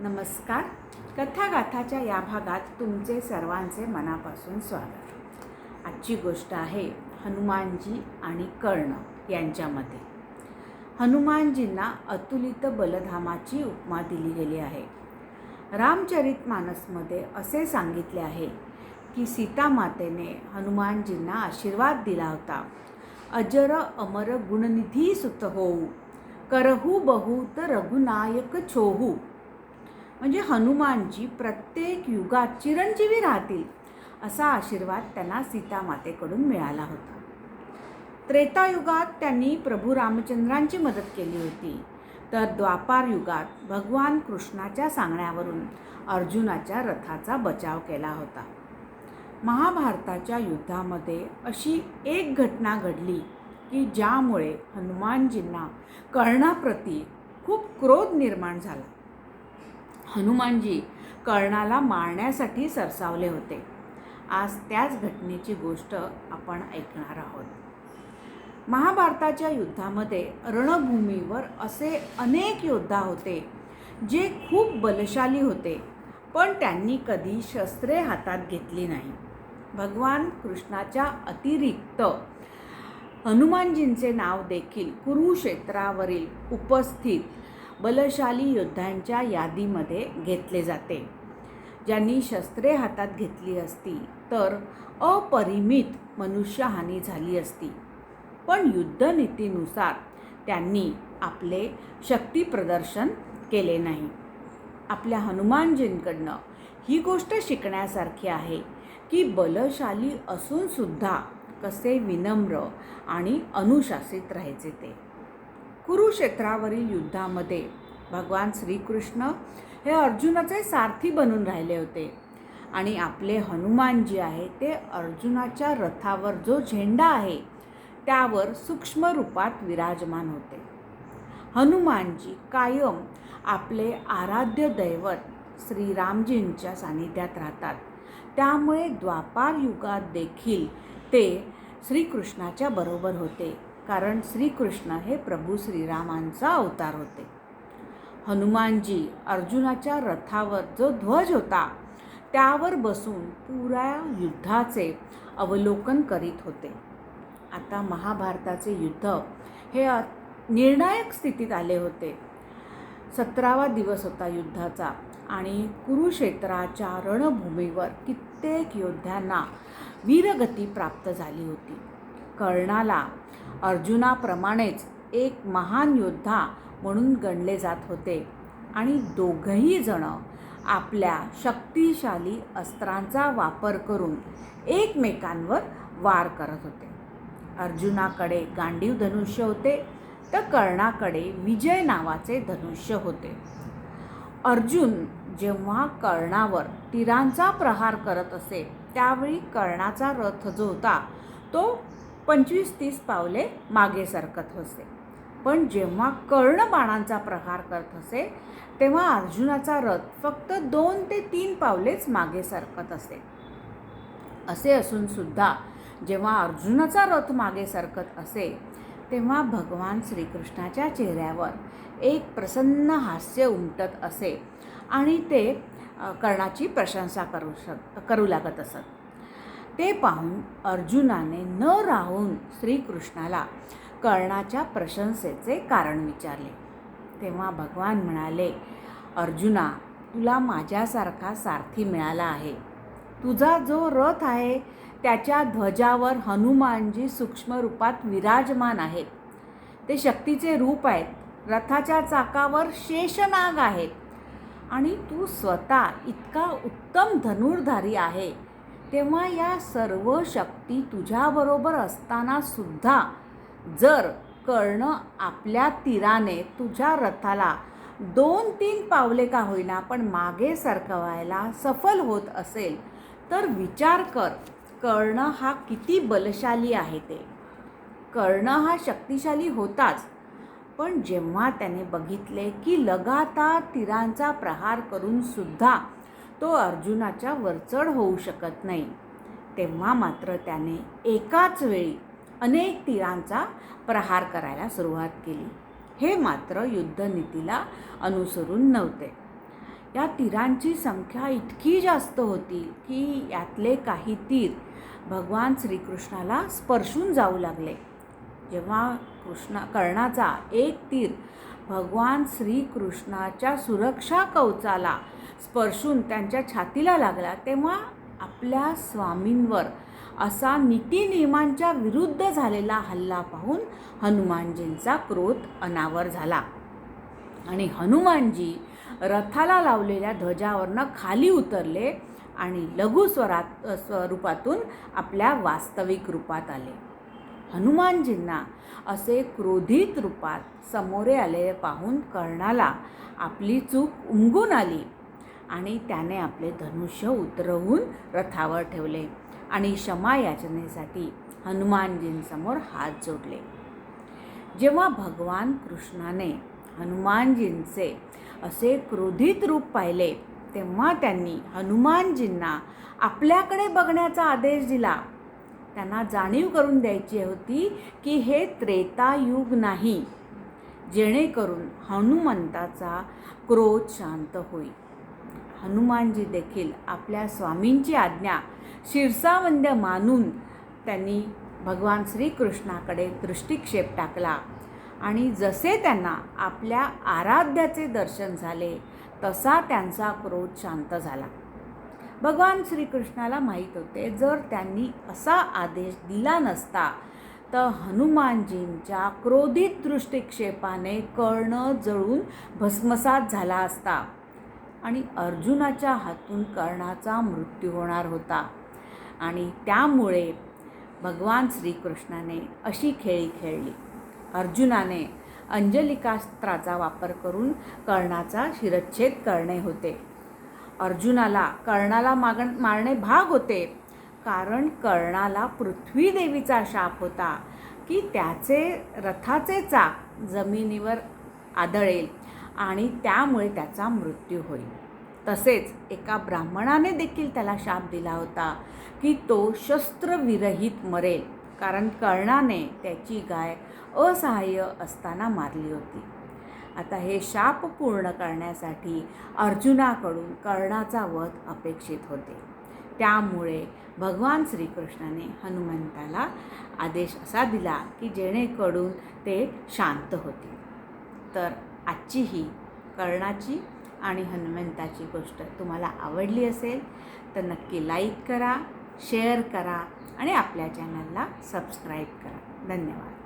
नमस्कार. कथागाथाच्या या भागात तुमचे सर्वांचे मनापासून स्वागत. आजची गोष्ट आहे हनुमानजी आणि कर्ण यांच्यामध्ये. हनुमानजींना अतुलित बलधामाची उपमा दिली गेली आहे. रामचरित मानसमध्ये असे सांगितले आहे की सीतामातेने हनुमानजींना आशीर्वाद दिला होता. अजर अमर गुणनिधी सुत होऊ. करहू बहुत रघुनायक छोहू. म्हणजे हनुमानजी प्रत्येक युगात चिरंजीवी राहतील असा आशीर्वाद त्यांना सीतामातेकडून मिळाला होता. त्रेतायुगात त्यांनी प्रभू रामचंद्रांची मदत केली होती. तर द्वापार युगात भगवान कृष्णाच्या सांगण्यावरून अर्जुनाच्या रथाचा बचाव केला होता. महाभारताच्या युद्धामध्ये अशी एक घटना घडली की ज्यामुळे हनुमानजींना कर्णाप्रती खूप क्रोध निर्माण झाला. हनुमानजी कर्णाला मारण्यासाठी सरसावले होते. आज त्याच घटनेची गोष्ट आपण ऐकणार आहोत. महाभारताच्या युद्धामध्ये रणभूमीवर असे अनेक योद्धा होते जे खूप बलशाली होते पण त्यांनी कधी शस्त्रे हातात घेतली नाही. भगवान कृष्णाच्या अतिरिक्त हनुमानजींचे नाव देखील कुरुक्षेत्रावरील उपस्थित बलशाली योद्ध्यांच्या यादीमध्ये घेतले जाते. ज्यांनी शस्त्रे हातात घेतली असती तर अपरिमित मनुष्यहानी झाली असती. पण युद्धनीतीनुसार त्यांनी आपले शक्ती प्रदर्शन केले नाही. आपल्या हनुमानजींकडनं ही गोष्ट शिकण्यासारखी आहे की बलशाली असूनसुद्धा कसे विनम्र आणि अनुशासित राहायचे ते. कुरुक्षेत्रावरील युद्धामध्ये भगवान श्रीकृष्ण हे अर्जुनाचे सारथी बनून राहिले होते. आणि आपले हनुमान जे आहे ते अर्जुनाच्या रथावर जो झेंडा आहे त्यावर सूक्ष्म रूपात विराजमान होते. हनुमानजी कायम आपले आराध्य दैवत श्रीरामजींच्या सानिध्यात राहतात. त्यामुळे द्वापार युगात देखील ते श्रीकृष्णाच्या बरोबर होते. कारण श्रीकृष्ण हे प्रभू श्रीरामांचा अवतार होते. हनुमानजी अर्जुनाच्या रथावर जो ध्वज होता त्यावर बसून पुऱ्या युद्धाचे अवलोकन करीत होते. आता महाभारताचे युद्ध हे निर्णायक स्थितीत आले होते. सतरावा दिवस होता युद्धाचा आणि कुरुक्षेत्राच्या रणभूमीवर कित्येक योद्ध्यांना वीरगती प्राप्त झाली होती. कर्णाला अर्जुनाप्रमाणेच एक महान योद्धा म्हणून गणले जात होते. आणि दोघंही जण आपल्या शक्तिशाली अस्त्रांचा वापर करून एकमेकांवर वार करत होते. अर्जुनाकडे गांडीव धनुष्य होते तर कर्णाकडे विजय नावाचे धनुष्य होते. अर्जुन जेव्हा कर्णावर तीरांचा प्रहार करत असे त्यावेळी कर्णाचा रथ जो होता तो पंचवीस तीस पावले मागे सरकत होते. पण जेव्हा कर्ण बाणांचा प्रहार करत असे तेव्हा अर्जुनाचा रथ फक्त दोन ते तीन पावलेच मागे सरकत असे. असे असून सुद्धा जेव्हा अर्जुनाचा रथ मागे सरकत असे तेव्हा भगवान श्रीकृष्णाच्या चेहऱ्यावर एक प्रसन्न हास्य उमटत असे आणि ते कर्णाची प्रशंसा करू शक करू लागत असत. ते पाहून अर्जुनाने न राहून श्रीकृष्णाला कर्णाच्या प्रशंसेचे कारण विचारले. तेव्हा भगवान म्हणाले अर्जुना तुला माझ्यासारखा सारथी मिळाला आहे. तुझा जो रथ आहे त्याच्या ध्वजावर हनुमानजी सूक्ष्म रूपात विराजमान आहेत. ते शक्तीचे रूप आहेत. रथाच्या चाकावर शेषनाग आहेत. आणि तू स्वतः इतका उत्तम धनुर्धारी आहे. तेव्हा या सर्व शक्ती तुझ्याबरोबर असताना सुद्धा जर कर्ण आपल्या तीराने तुझ्या रथाला दोन तीन पावले का होईना पण मागे सरकवायला सफल होत असेल तर विचार कर कर्ण हा किती बलशाली आहे ते. कर्ण हा शक्तिशाली होताच पण जेव्हा त्याने बघितले की लगातार तीरांचा प्रहार करूनसुद्धा तो अर्जुनाच्या वरचढ होऊ शकत नाही. तेव्हा मात्र त्याने एकाच वेळी अनेक तीरांचा प्रहार करायला सुरुवात केली. हे मात्र युद्धनीतीला अनुसरून नव्हते. या तीरांची संख्या इतकी जास्त होती की यातले काही तीर भगवान श्रीकृष्णाला स्पर्शून जाऊ लागले. जेव्हा कृष्णा कर्णाचा एक तीर भगवान श्रीकृष्णाच्या सुरक्षा कवचाला स्पर्शून त्यांच्या छातीला लागला तेव्हा आपल्या स्वामींवर असा नीतिनियमांच्या विरुद्ध झालेला हल्ला पाहून हनुमानजींचा क्रोध अनावर झाला. आणि हनुमानजी रथाला लावलेल्या ध्वजावरनं खाली उतरले आणि लघु स्वरात स्वरूपातून आपल्या वास्तविक रूपात आले. हनुमानजींना असे क्रोधित रूपात समोरे आले पाहून कर्णाला आपली चूक उमगून आली. आणि त्याने आपले धनुष्य उतरवून रथावर ठेवले आणि क्षमा याचनेसाठी हनुमानजींसमोर हात जोडले. जेव्हा भगवान कृष्णाने हनुमानजींचे असे क्रोधित रूप पाहिले तेव्हा त्यांनी हनुमानजींना आपल्याकडे बघण्याचा आदेश दिला. त्यांना जाणीव करून द्यायची होती की हे त्रेतायुग नाही जेणेकरून हनुमंताचा क्रोध शांत होईल. हनुमानजी देखील आपल्या स्वामींची आज्ञा शिरसावंद्य मानून त्यांनी भगवान श्रीकृष्णाकडे दृष्टिक्षेप टाकला. आणि जसे त्यांना आपल्या आराध्याचे दर्शन झाले तसा त्यांचा क्रोध शांत झाला. भगवान श्रीकृष्णाला माहीत होते जर त्यांनी असा आदेश दिला नसता तर हनुमानजींच्या क्रोधित दृष्टिक्षेपाने कर्ण जळून भस्मसात झाला असता. आणि अर्जुनाच्या हातून कर्णाचा मृत्यू होणार होता. आणि त्यामुळे भगवान श्रीकृष्णाने अशी खेळी खेळली. अर्जुनाने अंजलिकास्त्राचा वापर करून कर्णाचा शिरच्छेद करणे होते. अर्जुनाला कर्णाला माग मारणे भाग होते. कारण कर्णाला पृथ्वीदेवीचा शाप होता की त्याचे रथाचे चाक जमिनीवर आदळेल. आणि त्यामुळे त्याचा मृत्यू होईल. तसेच एका ब्राह्मणाने देखील त्याला शाप दिला होता की तो शस्त्रविरहित मरेल कारण कर्णाने त्याची गाय असहाय्य असताना मारली होती. आता हे शाप पूर्ण करण्यासाठी अर्जुनाकडून कर्णाचा वध अपेक्षित होते. त्यामुळे भगवान श्रीकृष्णाने हनुमंताला आदेश असा दिला की जेणेकरून ते शांत होतील. तर आजची ही कर्णाची आणि हनुमंताची गोष्ट तुम्हाला आवडली असेल तर नक्की लाईक करा शेअर करा आणि आपल्या चॅनलला सबस्क्राईब करा. धन्यवाद.